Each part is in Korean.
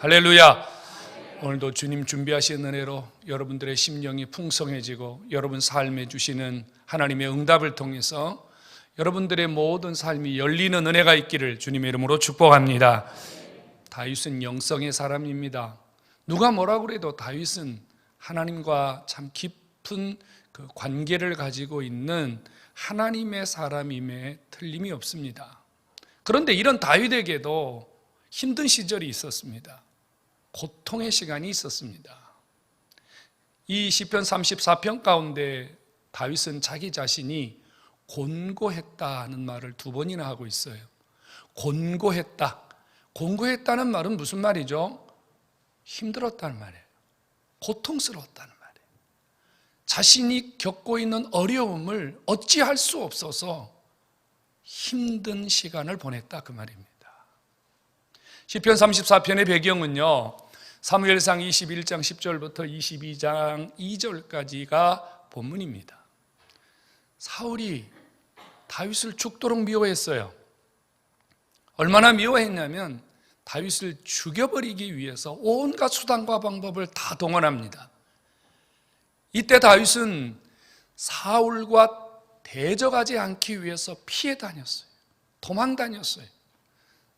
할렐루야. 오늘도 주님 준비하신 은혜로 여러분들의 심령이 풍성해지고 여러분 삶에 주시는 하나님의 응답을 통해서 여러분들의 모든 삶이 열리는 은혜가 있기를 주님의 이름으로 축복합니다. 다윗은 영성의 사람입니다. 누가 뭐라 그래도 다윗은 하나님과 참 깊은 그 관계를 가지고 있는 하나님의 사람임에 틀림이 없습니다. 그런데 이런 다윗에게도 힘든 시절이 있었습니다. 고통의 시간이 있었습니다. 이 시편 34편 가운데 다윗은 자기 자신이 곤고했다는 말을 두 번이나 하고 있어요. 곤고했다. 곤고했다는 말은 무슨 말이죠? 힘들었다는 말이에요. 고통스러웠다는 말이에요. 자신이 겪고 있는 어려움을 어찌할 수 없어서 힘든 시간을 보냈다 그 말입니다. 시편 34편의 배경은요. 사무엘상 21장 10절부터 22장 2절까지가 본문입니다. 사울이 다윗을 죽도록 미워했어요. 얼마나 미워했냐면 다윗을 죽여버리기 위해서 온갖 수단과 방법을 다 동원합니다. 이때 다윗은 사울과 대적하지 않기 위해서 피해 다녔어요. 도망 다녔어요.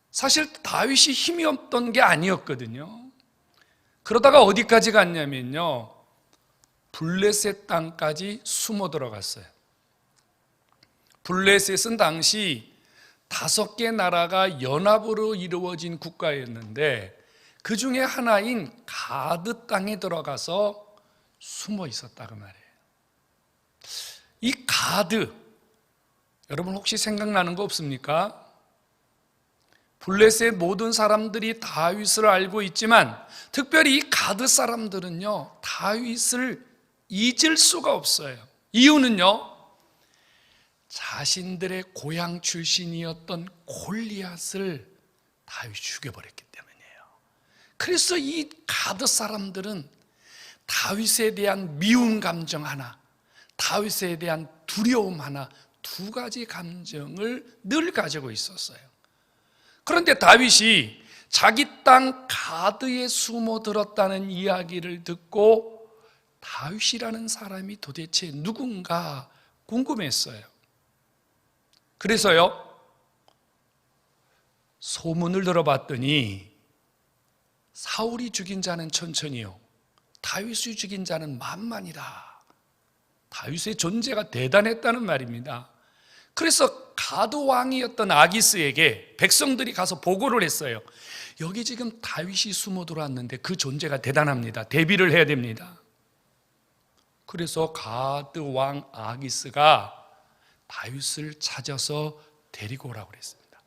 사실 다윗이 힘이 없던 게 아니었거든요. 그러다가 어디까지 갔냐면요. 블레셋 땅까지 숨어 들어갔어요. 블레셋은 당시 다섯 개 나라가 연합으로 이루어진 국가였는데 그 중에 하나인 가드 땅에 들어가서 숨어 있었다 그 말이에요. 이 가드 여러분 혹시 생각나는 거 없습니까? 블레셋 모든 사람들이 다윗을 알고 있지만 특별히 이 가드 사람들은요 다윗을 잊을 수가 없어요. 이유는요 자신들의 고향 출신이었던 골리앗을 다윗 죽여버렸기 때문이에요. 그래서 이 가드 사람들은 다윗에 대한 미운 감정 하나, 다윗에 대한 두려움 하나, 두 가지 감정을 늘 가지고 있었어요. 그런데 다윗이 자기 땅 가드에 숨어 들었다는 이야기를 듣고 다윗이라는 사람이 도대체 누군가 궁금했어요. 그래서요, 소문을 들어봤더니 사울이 죽인 자는 천천히요, 다윗이 죽인 자는 만만이다. 다윗의 존재가 대단했다는 말입니다. 그래서 가드 왕이었던 아기스에게 백성들이 가서 보고를 했어요. 여기 지금 다윗이 숨어 들어왔는데 그 존재가 대단합니다. 대비를 해야 됩니다. 그래서 가드 왕 아기스가 다윗을 찾아서 데리고 오라고 그랬습니다.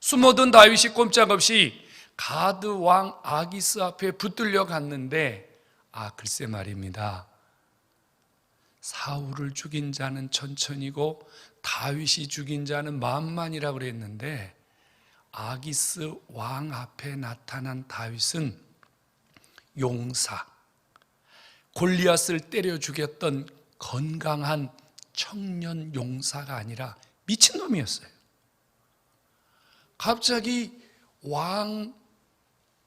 숨어든 다윗이 꼼짝없이 가드 왕 아기스 앞에 붙들려 갔는데 아 글쎄 말입니다. 사울을 죽인 자는 천천히고 다윗이 죽인 자는 만만이라 그랬는데 아기스 왕 앞에 나타난 다윗은 용사 골리앗을 때려 죽였던 건강한 청년 용사가 아니라 미친놈이었어요. 갑자기 왕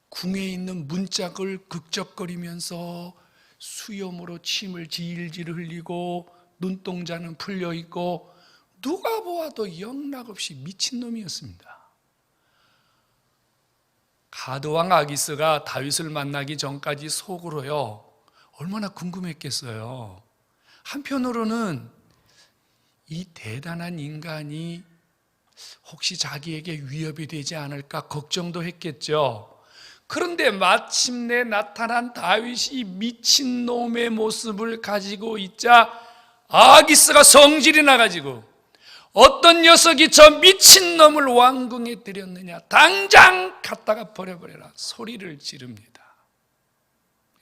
궁에 있는 문짝을 극적거리면서 수염으로 침을 질질 흘리고 눈동자는 풀려 있고 누가 보아도 영락없이 미친놈이었습니다. 가드왕 아기스가 다윗을 만나기 전까지 속으로요 얼마나 궁금했겠어요. 한편으로는 이 대단한 인간이 혹시 자기에게 위협이 되지 않을까 걱정도 했겠죠. 그런데 마침내 나타난 다윗이 미친놈의 모습을 가지고 있자 아기스가 성질이 나가지고 어떤 녀석이 저 미친놈을 왕궁에 들였느냐 당장 갖다가 버려버려라 소리를 지릅니다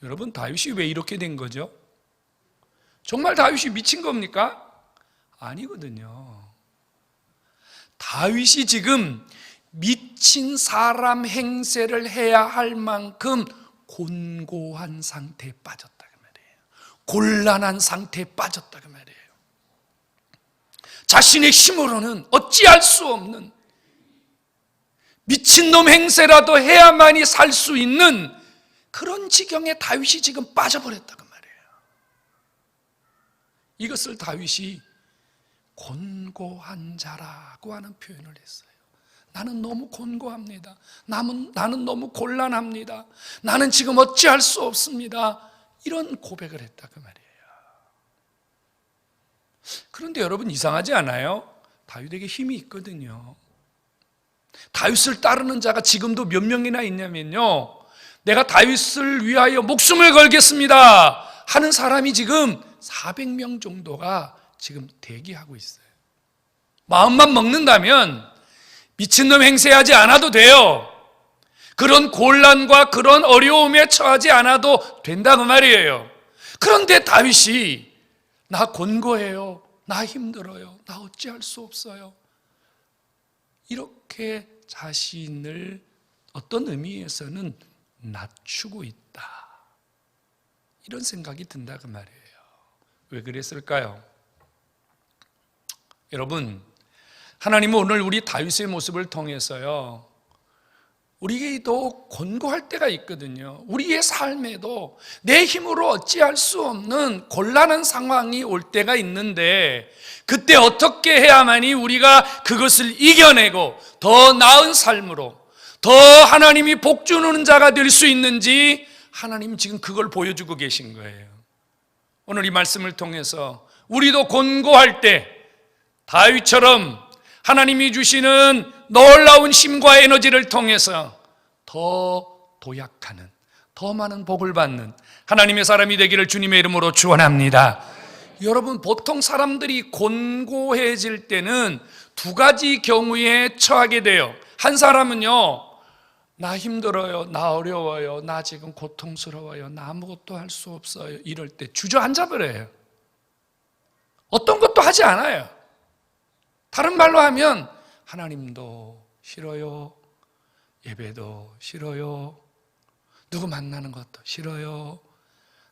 여러분 다윗이 왜 이렇게 된 거죠? 정말 다윗이 미친 겁니까? 아니거든요 다윗이 지금 미친 사람 행세를 해야 할 만큼 곤고한 상태에 빠졌다 그 말이에요. 곤란한 상태에 빠졌다 그 말이에요. 자신의 힘으로는 어찌할 수 없는 미친놈 행세라도 해야만이 살 수 있는 그런 지경에 다윗이 지금 빠져버렸다고 말이에요. 이것을 다윗이 곤고한 자라고 하는 표현을 했어요. 나는 너무 곤고합니다. 나는, 나는 너무 곤란합니다. 나는 지금 어찌할 수 없습니다. 이런 고백을 했다 그 말이에요. 그런데 여러분 이상하지 않아요? 다윗에게 힘이 있거든요. 다윗을 따르는 자가 지금도 몇 명이나 있냐면요. 내가 다윗을 위하여 목숨을 걸겠습니다. 하는 사람이 지금 400명 정도가 지금 대기하고 있어요. 마음만 먹는다면 미친놈 행세하지 않아도 돼요. 그런 곤란과 그런 어려움에 처하지 않아도 된다고 말이에요. 그런데 다윗이 나 곤고해요. 나 힘들어요. 나 어찌할 수 없어요. 이렇게 자신을 어떤 의미에서는 낮추고 있다. 이런 생각이 든다 그 말이에요. 왜 그랬을까요? 여러분, 하나님은 오늘 우리 다윗의 모습을 통해서요. 우리도 곤고할 때가 있거든요. 우리의 삶에도 내 힘으로 어찌할 수 없는 곤란한 상황이 올 때가 있는데 그때 어떻게 해야만이 우리가 그것을 이겨내고 더 나은 삶으로 더 하나님이 복 주는 자가 될 수 있는지 하나님 지금 그걸 보여주고 계신 거예요. 오늘 이 말씀을 통해서 우리도 곤고할 때 다윗처럼 하나님이 주시는 놀라운 힘과 에너지를 통해서 더 도약하는 더 많은 복을 받는 하나님의 사람이 되기를 주님의 이름으로 축원합니다. 여러분 보통 사람들이 곤고해질 때는 두 가지 경우에 처하게 돼요. 한 사람은요. 나 힘들어요. 나 어려워요. 나 지금 고통스러워요. 나 아무것도 할 수 없어요. 이럴 때 주저앉아 버려요. 어떤 것도 하지 않아요. 다른 말로 하면 하나님도 싫어요. 예배도 싫어요. 누구 만나는 것도 싫어요.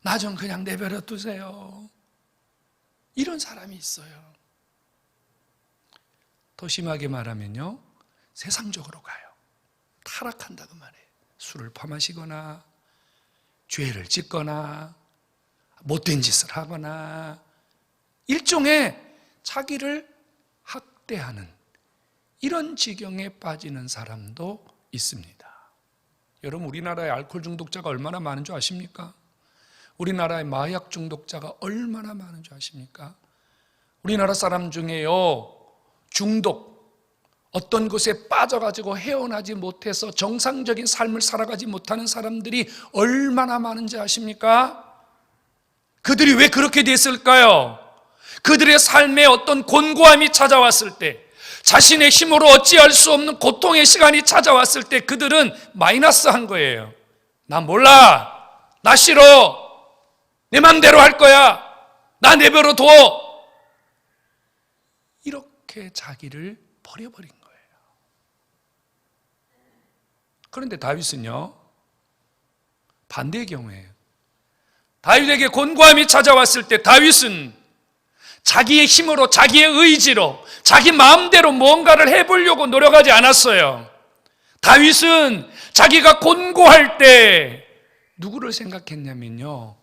나 좀 그냥 내버려 두세요. 이런 사람이 있어요. 더 심하게 말하면요. 세상적으로 가요. 타락한다고 말해요. 술을 퍼마시거나, 죄를 짓거나, 못된 짓을 하거나, 일종의 자기를 학대하는 이런 지경에 빠지는 사람도 있습니다. 여러분, 우리나라의 알코올 중독자가 얼마나 많은 줄 아십니까? 우리나라의 마약 중독자가 얼마나 많은 줄 아십니까? 우리나라 사람 중에요, 중독, 어떤 것에 빠져가지고 헤어나지 못해서 정상적인 삶을 살아가지 못하는 사람들이 얼마나 많은지 아십니까? 그들이 왜 그렇게 됐을까요? 그들의 삶에 어떤 곤고함이 찾아왔을 때, 자신의 힘으로 어찌할 수 없는 고통의 시간이 찾아왔을 때 그들은 마이너스 한 거예요. 나 몰라. 나 싫어. 내 맘대로 할 거야. 나 내버려 둬. 이렇게 자기를 버려버린 거예요. 그런데 다윗은요, 반대의 경우에요. 다윗에게 곤고함이 찾아왔을 때 다윗은 자기의 힘으로, 자기의 의지로, 자기 마음대로 뭔가를 해보려고 노력하지 않았어요. 다윗은 자기가 곤고할 때 누구를 생각했냐면요.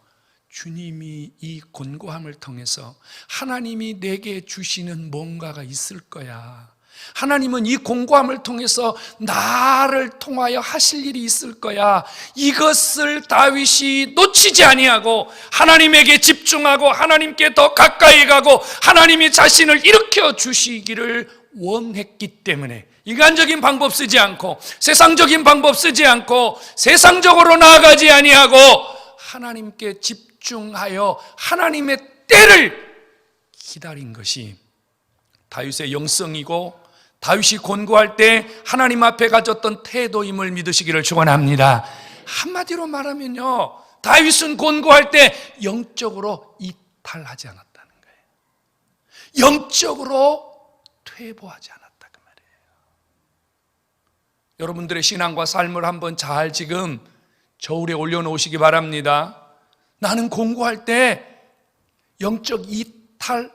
주님이 이 곤고함을 통해서 하나님이 내게 주시는 뭔가가 있을 거야. 하나님은 이 공고함을 통해서 나를 통하여 하실 일이 있을 거야. 이것을 다윗이 놓치지 아니하고 하나님에게 집중하고 하나님께 더 가까이 가고 하나님이 자신을 일으켜 주시기를 원했기 때문에 인간적인 방법 쓰지 않고 세상적인 방법 쓰지 않고 세상적으로 나아가지 아니하고 하나님께 집중하여 하나님의 때를 기다린 것이 다윗의 영성이고 다윗이 곤고할 때 하나님 앞에 가졌던 태도임을 믿으시기를 축원합니다. 한마디로 말하면요. 다윗은 곤고할 때 영적으로 이탈하지 않았다는 거예요. 영적으로 퇴보하지 않았다 그 말이에요. 여러분들의 신앙과 삶을 한번 잘 지금 저울에 올려놓으시기 바랍니다. 나는 공고할 때 영적 이탈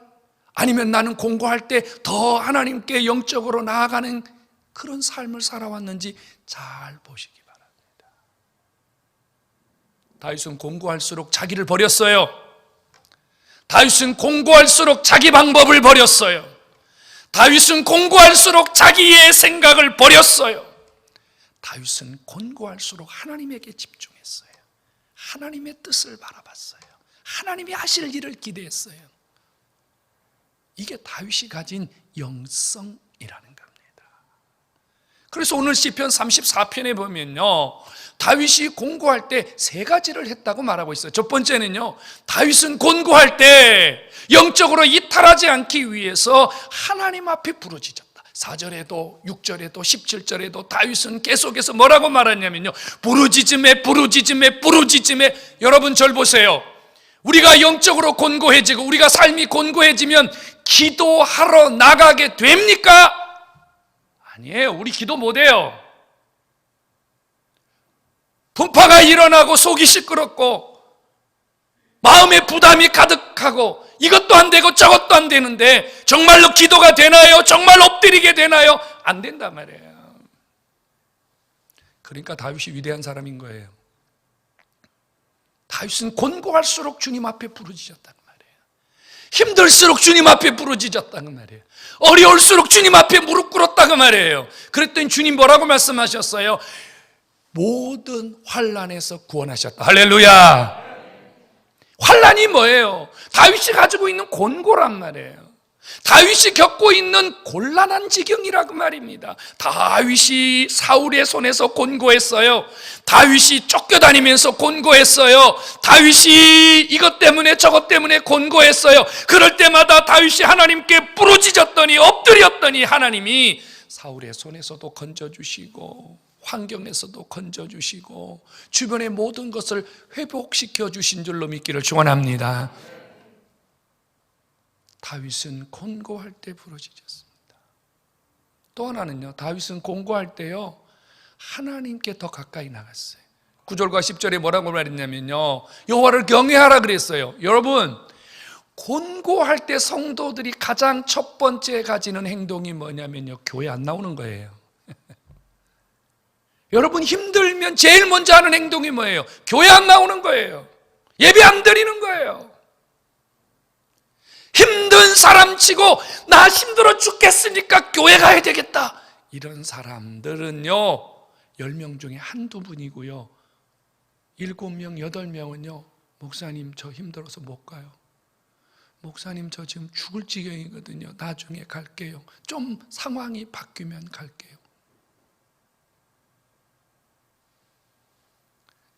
아니면 나는 공고할 때 더 하나님께 영적으로 나아가는 그런 삶을 살아왔는지 잘 보시기 바랍니다. 다윗은 공고할수록 자기를 버렸어요. 다윗은 공고할수록 자기 방법을 버렸어요. 다윗은 공고할수록 자기의 생각을 버렸어요. 다윗은 공고할수록 하나님에게 집중했어요. 하나님의 뜻을 바라봤어요. 하나님이 하실 일을 기대했어요. 이게 다윗이 가진 영성이라는 겁니다. 그래서 오늘 시편 34편에 보면요. 다윗이 공고할 때 세 가지를 했다고 말하고 있어요. 첫 번째는요. 다윗은 공고할 때 영적으로 이탈하지 않기 위해서 하나님 앞에 부르짖었다. 4절에도 6절에도 17절에도 다윗은 계속해서 뭐라고 말하냐면요. 부르짖음에 부르짖음에 부르짖음에 여러분 절 보세요. 우리가 영적으로 곤고해지고 우리가 삶이 곤고해지면 기도하러 나가게 됩니까? 아니에요. 우리 기도 못 해요. 분파가 일어나고 속이 시끄럽고 마음에 부담이 가득하고 이것도 안 되고 저것도 안 되는데 정말로 기도가 되나요? 정말 엎드리게 되나요? 안 된단 말이에요. 그러니까 다윗이 위대한 사람인 거예요. 다윗은 곤고할수록 주님 앞에 말이에요. 힘들수록 주님 앞에 부르짖었다는 말이에요. 어려울수록 주님 앞에 무릎 꿇었다고 말이에요. 그랬더니 주님 뭐라고 말씀하셨어요? 모든 환란에서 구원하셨다. 할렐루야. 환란이 뭐예요? 다윗이 가지고 있는 곤고란 말이에요. 다윗이 겪고 있는 곤란한 지경이라고 말입니다. 다윗이 사울의 손에서 곤고했어요. 다윗이 쫓겨다니면서 곤고했어요. 다윗이 이것 때문에 저것 때문에 곤고했어요. 그럴 때마다 다윗이 하나님께 부르짖었더니 엎드렸더니 하나님이 사울의 손에서도 건져주시고 환경에서도 건져주시고 주변의 모든 것을 회복시켜 주신 줄로 믿기를 축원합니다. 다윗은 곤고할 때 부르짖었습니다. 또 하나는요. 다윗은 곤고할 때요. 하나님께 더 가까이 나갔어요. 9절과 10절에 뭐라고 말했냐면요. 여호와를 경외하라 그랬어요. 여러분, 곤고할 때 성도들이 가장 첫 번째 가지는 행동이 뭐냐면요. 교회 안 나오는 거예요. 여러분 힘들면 제일 먼저 하는 행동이 뭐예요? 교회 안 나오는 거예요. 예배 안 드리는 거예요. 힘든 사람 치고 나 힘들어 죽겠으니까 교회 가야 되겠다. 이런 사람들은요. 10명 중에 한두 분이고요. 7명, 8명은요. 목사님 저 힘들어서 못 가요. 목사님 저 지금 죽을 지경이거든요. 나중에 갈게요. 좀 상황이 바뀌면 갈게요.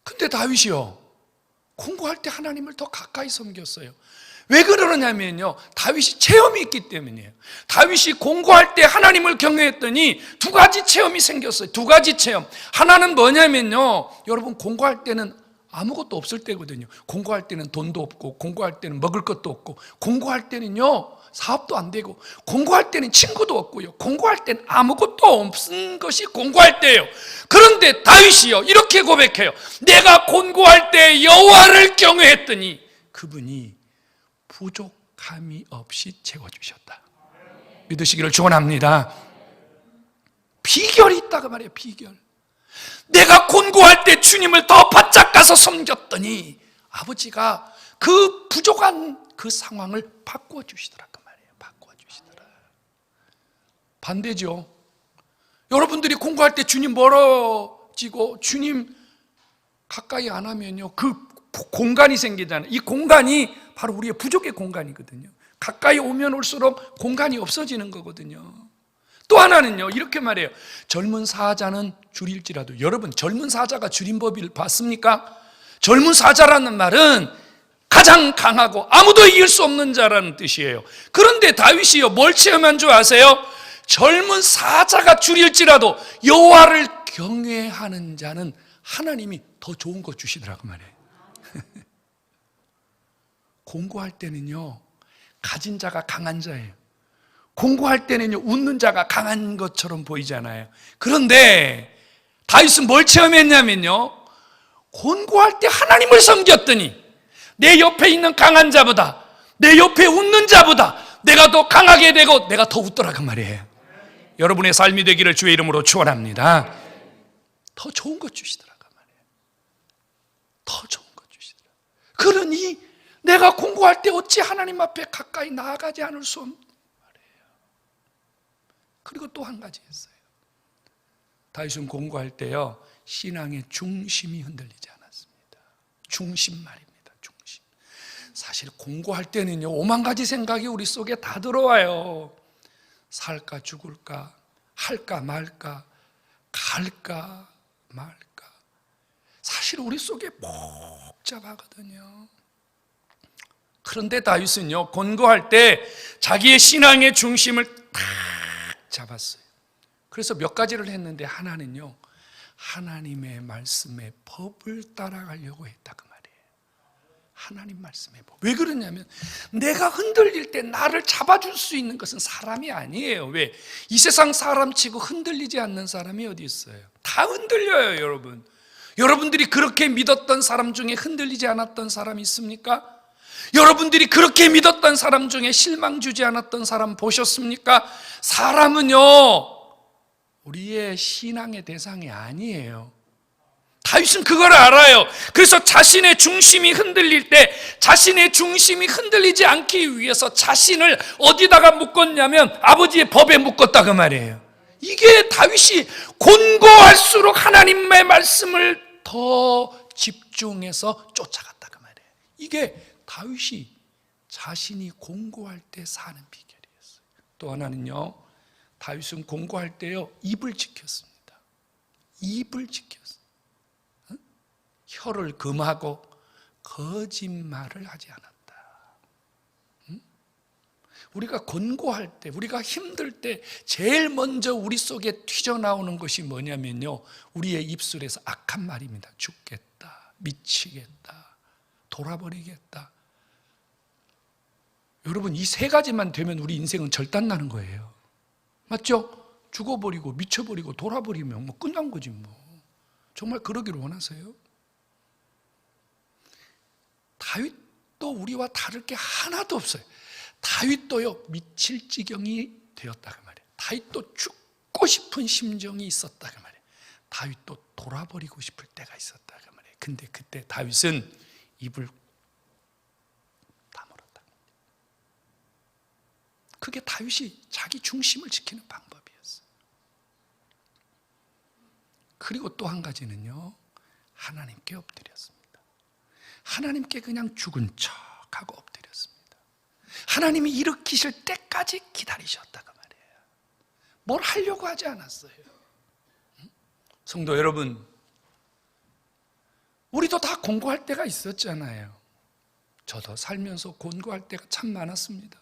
근데 다윗이요. 공고할 때 하나님을 더 가까이 섬겼어요. 왜 그러냐면요. 다윗이 체험이 있기 때문이에요. 다윗이 공고할 때 하나님을 경외했더니 두 가지 체험이 생겼어요. 두 가지 체험. 하나는 뭐냐면요. 여러분 공고할 때는 아무것도 없을 때거든요. 공고할 때는 돈도 없고, 공고할 때는 먹을 것도 없고, 공고할 때는요, 사업도 안 되고, 공고할 때는 친구도 없고요, 공고할 때는 아무것도 없는 것이 공고할 때예요. 그런데 다윗이요, 이렇게 고백해요. 내가 공고할 때 여호와를 경외했더니 그분이 부족함이 없이 채워주셨다. 믿으시기를 축원합니다. 비결이 있다고 말이에요, 비결. 내가 곤고할 때 주님을 더 바짝 가서 섬겼더니 아버지가 그 부족한 그 상황을 바꾸어 주시더라고 말이에요. 바꾸어 주시더라. 반대죠. 여러분들이 공부할 때 주님 멀어지고 주님 가까이 안 하면요. 그 공간이 생기잖아요. 이 공간이 바로 우리의 부족의 공간이거든요. 가까이 오면 올수록 공간이 없어지는 거거든요. 또 하나는요, 이렇게 말해요. 젊은 사자는 줄일지라도. 여러분, 젊은 사자가 줄인 법을 봤습니까? 젊은 사자라는 말은 가장 강하고 아무도 이길 수 없는 자라는 뜻이에요. 그런데 다윗이요, 뭘 체험한 줄 아세요? 젊은 사자가 줄일지라도 여호와를 경외하는 자는 하나님이 더 좋은 거 주시더라고 말이에요. 공고할 때는요, 가진 자가 강한 자예요. 공고할 때는요, 웃는 자가 강한 것처럼 보이잖아요. 그런데 다윗은 뭘 체험했냐면요, 공고할 때 하나님을 섬겼더니 내 옆에 있는 강한 자보다, 내 옆에 웃는 자보다 내가 더 강하게 되고 내가 더 웃더라고 말이에요. 여러분의 삶이 되기를 주의 이름으로 축원합니다. 더 좋은 것 주시더라고 말이에요. 더 좋은 것 주시더라. 그러니 내가 공부할 때 어찌 하나님 앞에 가까이 나아가지 않을 수 말이에요. 그리고 또 한 가지 했어요. 다윗은 공부할 때요 신앙의 중심이 흔들리지 않았습니다. 중심 말입니다. 중심. 사실 공부할 때는요 오만 가지 생각이 우리 속에 다 들어와요. 살까 죽을까 할까 말까 갈까 말까 사실 우리 속에 복잡하거든요. 그런데 다윗은요 권고할 때 자기의 신앙의 중심을 딱 잡았어요. 그래서 몇 가지를 했는데 하나는요 하나님의 말씀의 법을 따라가려고 했다 그 말이에요. 하나님 말씀의 법. 왜 그러냐면 내가 흔들릴 때 나를 잡아줄 수 있는 것은 사람이 아니에요. 왜? 이 세상 사람 치고 흔들리지 않는 사람이 어디 있어요? 다 흔들려요, 여러분. 여러분들이 그렇게 믿었던 사람 중에 흔들리지 않았던 사람이 있습니까? 여러분들이 그렇게 믿었던 사람 중에 실망 주지 않았던 사람 보셨습니까? 사람은요, 우리의 신앙의 대상이 아니에요. 다윗은 그걸 알아요. 그래서 자신의 중심이 흔들릴 때 자신의 중심이 흔들리지 않기 위해서 자신을 어디다가 묶었냐면 아버지의 법에 묶었다 그 말이에요. 이게 다윗이 곤고할수록 하나님의 말씀을 더 집중해서 쫓아갔다 그 말이에요. 이게 다윗이 자신이 공고할 때 사는 비결이었어요. 또 하나는요. 다윗은 공고할 때요. 입을 지켰습니다. 입을 지켰어요. 혀를 금하고 거짓말을 하지 않았다. 응? 우리가 권고할 때, 우리가 힘들 때 제일 먼저 우리 속에 튀어나오는 것이 뭐냐면요. 우리의 입술에서 악한 말입니다. 죽겠다, 미치겠다, 돌아버리겠다. 여러분, 이 세 가지만 되면 우리 인생은 절단나는 거예요. 맞죠? 죽어버리고, 미쳐버리고, 돌아버리면 뭐 끝난 거지 뭐. 정말 그러기를 원하세요? 다윗도 우리와 다를 게 하나도 없어요. 다윗도요 미칠 지경이 되었다 그 말이에요. 다윗도 죽고 싶은 심정이 있었다 그 말이에요. 다윗도 돌아버리고 싶을 때가 있었다 그 말이에요. 근데 그때 다윗은 입을 다물었다. 그게 다윗이 자기 중심을 지키는 방법이었어요. 그리고 또 한 가지는요 하나님께 엎드렸습니다. 하나님께 그냥 죽은 척하고 엎드렸습니다. 하나님이 일으키실 때까지 기다리셨다고 말이에요. 뭘 하려고 하지 않았어요. 성도 여러분, 우리도 다 공고할 때가 있었잖아요. 저도 살면서 공고할 때가 참 많았습니다.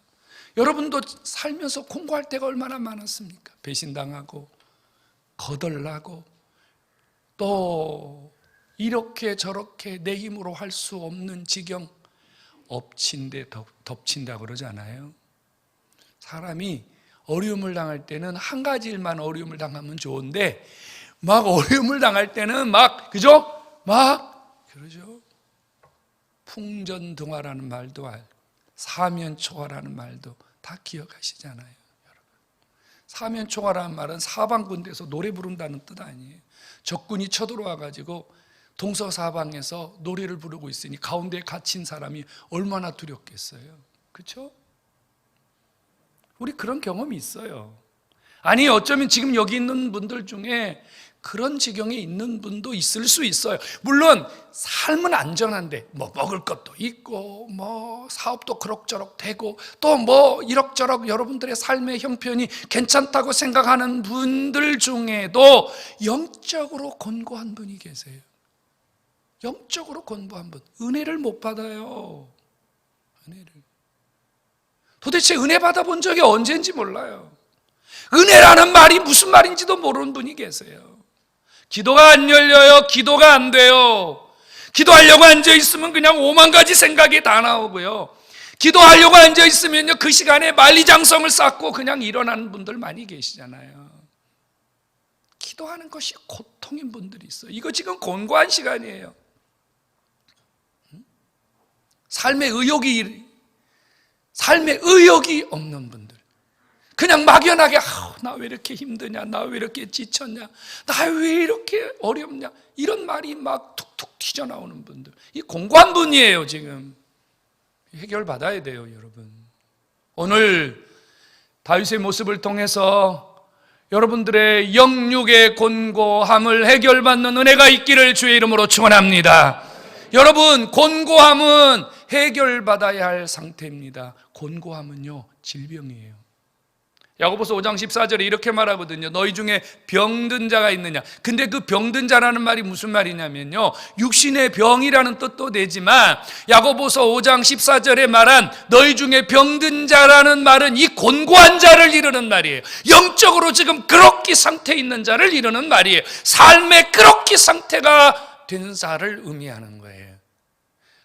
여러분도 살면서 공고할 때가 얼마나 많았습니까? 배신당하고, 거덜나고, 또 이렇게 저렇게 내 힘으로 할 수 없는 지경 엎친 데 덮친다 그러잖아요. 사람이 어려움을 당할 때는 한 가지 일만 어려움을 당하면 좋은데 막 어려움을 당할 때는 막 그죠? 막 그러죠. 풍전등화라는 말도 알, 사면초화라는 말도 다 기억하시잖아요, 여러분. 사면초화라는 말은 사방군대에서 노래 부른다는 뜻 아니에요. 적군이 쳐들어와 가지고 동서사방에서 노래를 부르고 있으니 가운데 갇힌 사람이 얼마나 두렵겠어요. 그렇죠? 우리 그런 경험이 있어요. 아니 어쩌면 지금 여기 있는 분들 중에 그런 지경에 있는 분도 있을 수 있어요. 물론 삶은 안전한데 뭐 먹을 것도 있고 뭐 사업도 그럭저럭 되고 또 뭐 이럭저럭 여러분들의 삶의 형편이 괜찮다고 생각하는 분들 중에도 영적으로 곤고한 분이 계세요. 영적으로 공부한 분 은혜를 못 받아요. 은혜를 도대체 은혜 받아본 적이 언제인지 몰라요. 은혜라는 말이 무슨 말인지도 모르는 분이 계세요. 기도가 안 열려요. 기도가 안 돼요. 기도하려고 앉아 있으면 그냥 오만 가지 생각이 다 나오고요. 기도하려고 앉아 있으면요 그 시간에 만리장성을 쌓고 그냥 일어나는 분들 많이 계시잖아요. 기도하는 것이 고통인 분들이 있어요. 이거 지금 곤고한 시간이에요. 삶의 의욕이 삶의 의욕이 없는 분들 그냥 막연하게 나왜 이렇게 힘드냐, 나 왜 이렇게 지쳤냐, 나 왜 이렇게 어렵냐 이런 말이 막 툭툭 튀어나오는 분들 이 공고한 분이에요 지금 해결 받아야 돼요 여러분 오늘 다윗의 모습을 통해서 여러분들의 영육의 곤고함을 해결받는 은혜가 있기를 주의 이름으로 축원합니다. 여러분 곤고함은 해결받아야 할 상태입니다. 곤고함은요 질병이에요. 야고보서 5장 14절에 이렇게 말하거든요. 너희 중에 병든 자가 있느냐. 근데 그 병든 자라는 말이 무슨 말이냐면요. 육신의 병이라는 뜻도 되지만 야고보서 5장 14절에 말한 너희 중에 병든 자라는 말은 이 곤고한 자를 이르는 말이에요. 영적으로 지금 그렇게 상태에 있는 자를 이르는 말이에요. 삶의 그렇게 상태가 된 자를 의미하는 거예요.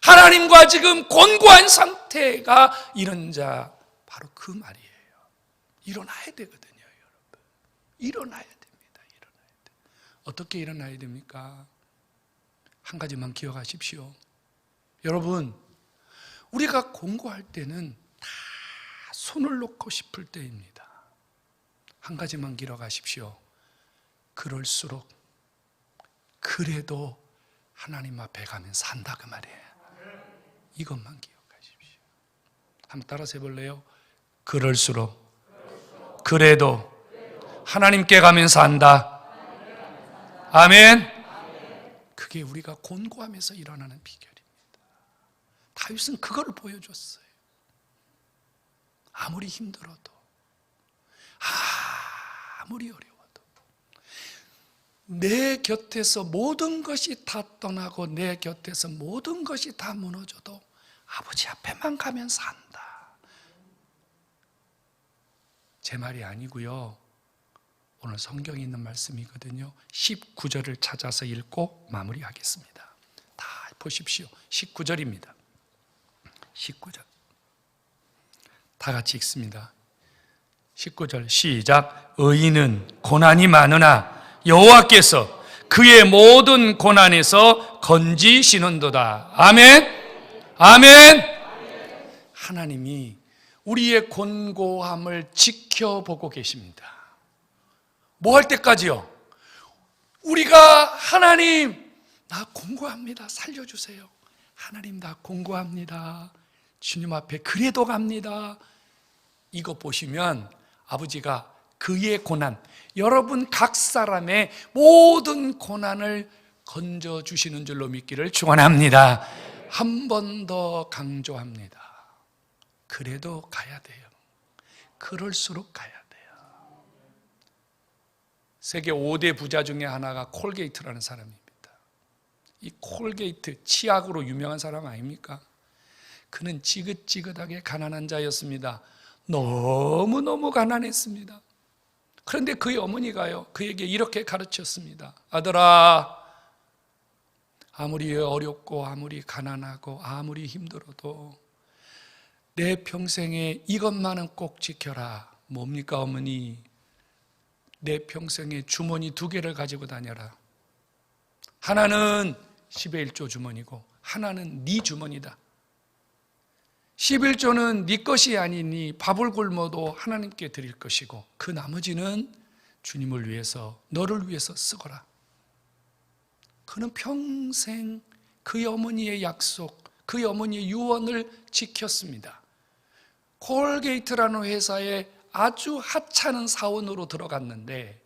하나님과 지금 곤고한 상태가 이런 자 바로 그 말이에요. 일어나야 되거든요, 여러분. 일어나야 됩니다. 일어나야 돼. 어떻게 일어나야 됩니까? 한 가지만 기억하십시오. 여러분, 우리가 공고할 때는 다 손을 놓고 싶을 때입니다. 한 가지만 기억하십시오. 그럴수록 그래도 하나님 앞에 가면 산다 그 말이에요. 이것만 기억하십시오. 한번 따라서 해볼래요? 그럴수록 그래도 하나님께 가면 산다. 아멘. 그게 우리가 곤고하면서 일어나는 비결입니다. 다윗은 그걸 보여줬어요. 아무리 힘들어도, 아무리 어려워도, 내 곁에서 모든 것이 다 떠나고 내 곁에서 모든 것이 다 무너져도 아버지 앞에만 가면 산다. 제 말이 아니고요. 오늘 성경에 있는 말씀이거든요. 19절을 찾아서 읽고 마무리하겠습니다. 다 보십시오. 19절입니다. 19절. 다 같이 읽습니다. 19절 시작. 의인은 고난이 많으나 여호와께서 그의 모든 고난에서 건지시는도다. 아멘. 아멘. 하나님이 우리의 곤고함을 지켜보고 계십니다. 뭐 할 때까지요? 우리가 하나님, 나 공고합니다. 살려주세요. 하나님, 나 공고합니다. 주님 앞에 그래도 갑니다. 이거 보시면 아버지가 그의 고난, 여러분 각 사람의 모든 고난을 건져주시는 줄로 믿기를 축원합니다. 한 번 더 강조합니다. 그래도 가야 돼요. 그럴수록 가야 돼요. 세계 5대 부자 중에 하나가 콜게이트라는 사람입니다. 이 콜게이트 치약으로 유명한 사람 아닙니까? 그는 지긋지긋하게 가난한 자였습니다. 너무너무 가난했습니다. 그런데 그의 어머니가요, 그에게 이렇게 가르쳤습니다. 아들아, 아무리 어렵고, 아무리 가난하고, 아무리 힘들어도 내 평생에 이것만은 꼭 지켜라. 뭡니까, 어머니? 내 평생에 주머니 두 개를 가지고 다녀라. 하나는 10의 1조 주머니고, 하나는 네 주머니다. 11조는 네 것이 아니니 밥을 굶어도 하나님께 드릴 것이고, 그 나머지는 주님을 위해서, 너를 위해서 쓰거라. 그는 평생 그의 어머니의 약속, 그의 어머니의 유언을 지켰습니다. 콜게이트라는 회사에 아주 하찮은 사원으로 들어갔는데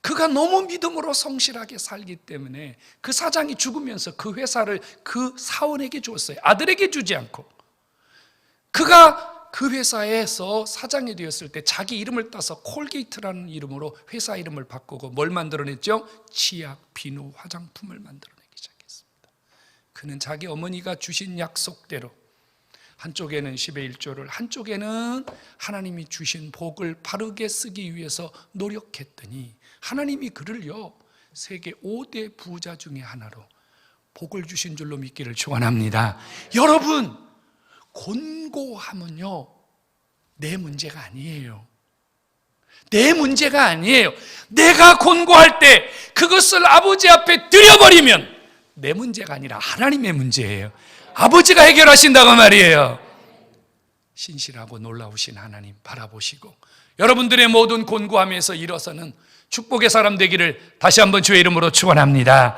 그가 너무 믿음으로 성실하게 살기 때문에 그 사장이 죽으면서 그 회사를 그 사원에게 주었어요. 아들에게 주지 않고. 그가 그 회사에서 사장이 되었을 때 자기 이름을 따서 콜게이트라는 이름으로 회사 이름을 바꾸고 뭘 만들어냈죠? 치약, 비누, 화장품을 만들어내기 시작했습니다. 그는 자기 어머니가 주신 약속대로 한쪽에는 10의 1조를 한쪽에는 하나님이 주신 복을 바르게 쓰기 위해서 노력했더니 하나님이 그를요 세계 5대 부자 중에 하나로 복을 주신 줄로 믿기를 축원합니다. 여러분 곤고함은요 내 문제가 아니에요. 내 문제가 아니에요. 내가 곤고할 때 그것을 아버지 앞에 드려버리면 내 문제가 아니라 하나님의 문제예요. 아버지가 해결하신다고 말이에요. 신실하고 놀라우신 하나님 바라보시고 여러분들의 모든 곤고함에서 일어서는 축복의 사람 되기를 다시 한번 주의 이름으로 축원합니다.